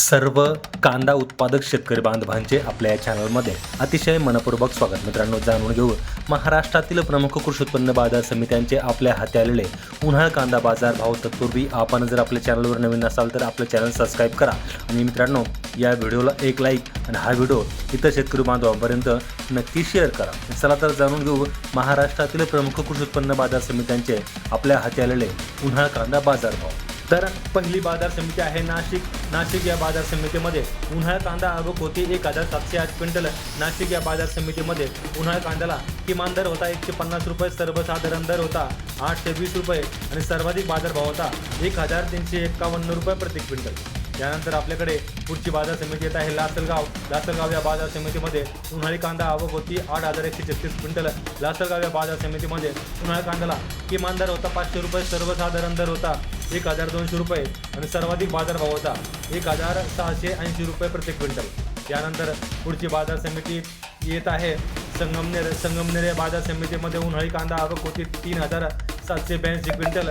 सर्व कांदा उत्पादक शेतकरी बांधवांचे आपल्या या चॅनलमध्ये अतिशय मनपूर्वक स्वागत. मित्रांनो जाणून घेऊ. महाराष्ट्रातील प्रमुख कृषी उत्पन्न बाजार समित्यांचे आपल्या हाती आलेले उन्हाळ कांदा बाजार भाव तत्पूर्वी आपण जर आपल्या चॅनलवर नवीन असाल तर आपलं चॅनल सबस्क्राईब करा. आणि मित्रांनो या व्हिडिओला एक लाईक आणि हा व्हिडिओ इतर शेतकरी बांधवांपर्यंत नक्की शेअर करा. चला तर जाणून घेऊ. महाराष्ट्रातील प्रमुख कृषी उत्पन्न बाजार समित्यांचे आपल्या हाती आलेले उन्हाळ कांदा बाजार भाव. तर पहिली बाजार समिती आहे नाशिक. नाशिक या बाजार समितीमध्ये उन्हाळा कांदा आवक होती एक हजार सातशे आठ क्विंटल. नाशिक या बाजार समितीमध्ये उन्हाळा कांद्याला किमान दर होता एकशे पन्नास रुपये सर्वसाधारण दर होता आठशे वीस रुपये आणि सर्वाधिक बाजारभाव होता एक हजार तीनशे एक्कावन्न रुपये प्रति क्विंटल. यानंतर आपल्याकडे पुढची बाजार समिती येत आहे. लासलगाव लासलगाव या बाजार समितीमध्ये उन्हाळी कांदा आवक होती. आठ हजार एकशे छत्तीस क्विंटल. लासलगाव या बाजार समितीमध्ये उन्हाळी कांद्याला किमान दर होता पाचशे रुपये सर्वसाधारण दर होता एक हजार दोनशे रुपये आणि सर्वाधिक बाजारभाव होता एक हजार सहाशे ऐंशी रुपये प्रति क्विंटल. यानंतर पुढची बाजार समिती येत आहे. संगमनेर संगमनेर या बाजार समितीमध्ये उन्हाळी कांदा आवक होती तीन हजार सातशे ब्याऐंशी क्विंटल.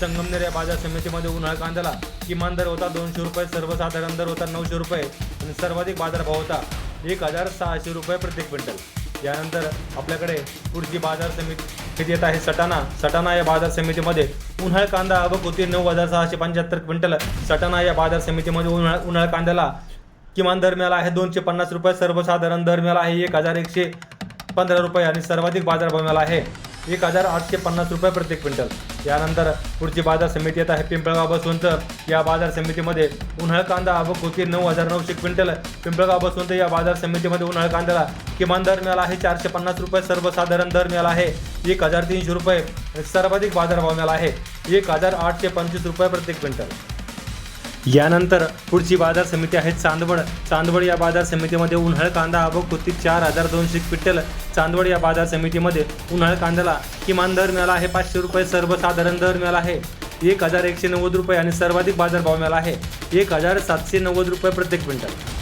संगमनेर या बाजार समितीमध्ये उन्हाळी कांद्याला किमान दर होता दोनशे रुपये सर्वसाधारण दर होता नऊशे रुपये आणि सर्वाधिक बाजारभाव होता एक हजार सहाशे रुपये प्रति क्विंटल. यानंतर आपल्याकडे पुढची बाजार समिती येत आहे सटाणा. सटाणा या बाजार समितीमध्ये उन्हाळ कांदा आवक होती नऊ हजार सहाशे पंच्याहत्तर क्विंटल. सटाणा या बाजार समितीमध्ये उन्हाळ उन्हाळ कांद्याला किमान दर मिळाला आहे दोनशे पन्नास रुपये सर्वसाधारण दर मिळाला आहे एक हजार एकशे पंधरा रुपये आणि सर्वाधिक बाजारभाव मिळाला आहे एक हजार आठशे पन्नास रुपये प्रति क्विंटल. यानंतर पुढची बाजार समिती येत आहे. पिंपळगाव बसवंत या बाजार समितीमध्ये उन्हाळ कांदा आवक होती नऊ हजार नऊशे क्विंटल. पिंपळगाव बसवंत या बाजार समितीमध्ये उन्हाळ कांद्याला किमान दर मिळाला आहे चारशे पन्नास रुपये. सर्वसाधारण दर मिळाला आहे एक हजार तीनशे रुपये. सर्वाधिक बाजारभाव मिळाला आहे एक हजार आठशे पंचवीस रुपये प्रति क्विंटल. यानंतर पुढची बाजार समिती आहे चांदवड. चांदवड या बाजार समितीमध्ये उन्हाळ कांदा आवक होती चार हजार दोनशे क्विंटल. चांदवड या बाजार समितीमध्ये उन्हाळ कांद्याला किमान दर मिळाला आहे पाचशे रुपये सर्वसाधारण दर मिळाला आहे. एक हजार एकशे नव्वद रुपये आणि सर्वाधिक बाजारभाव मिळाला आहे. एक हजार सातशे नव्वद रुपये प्रत्येक क्विंटल.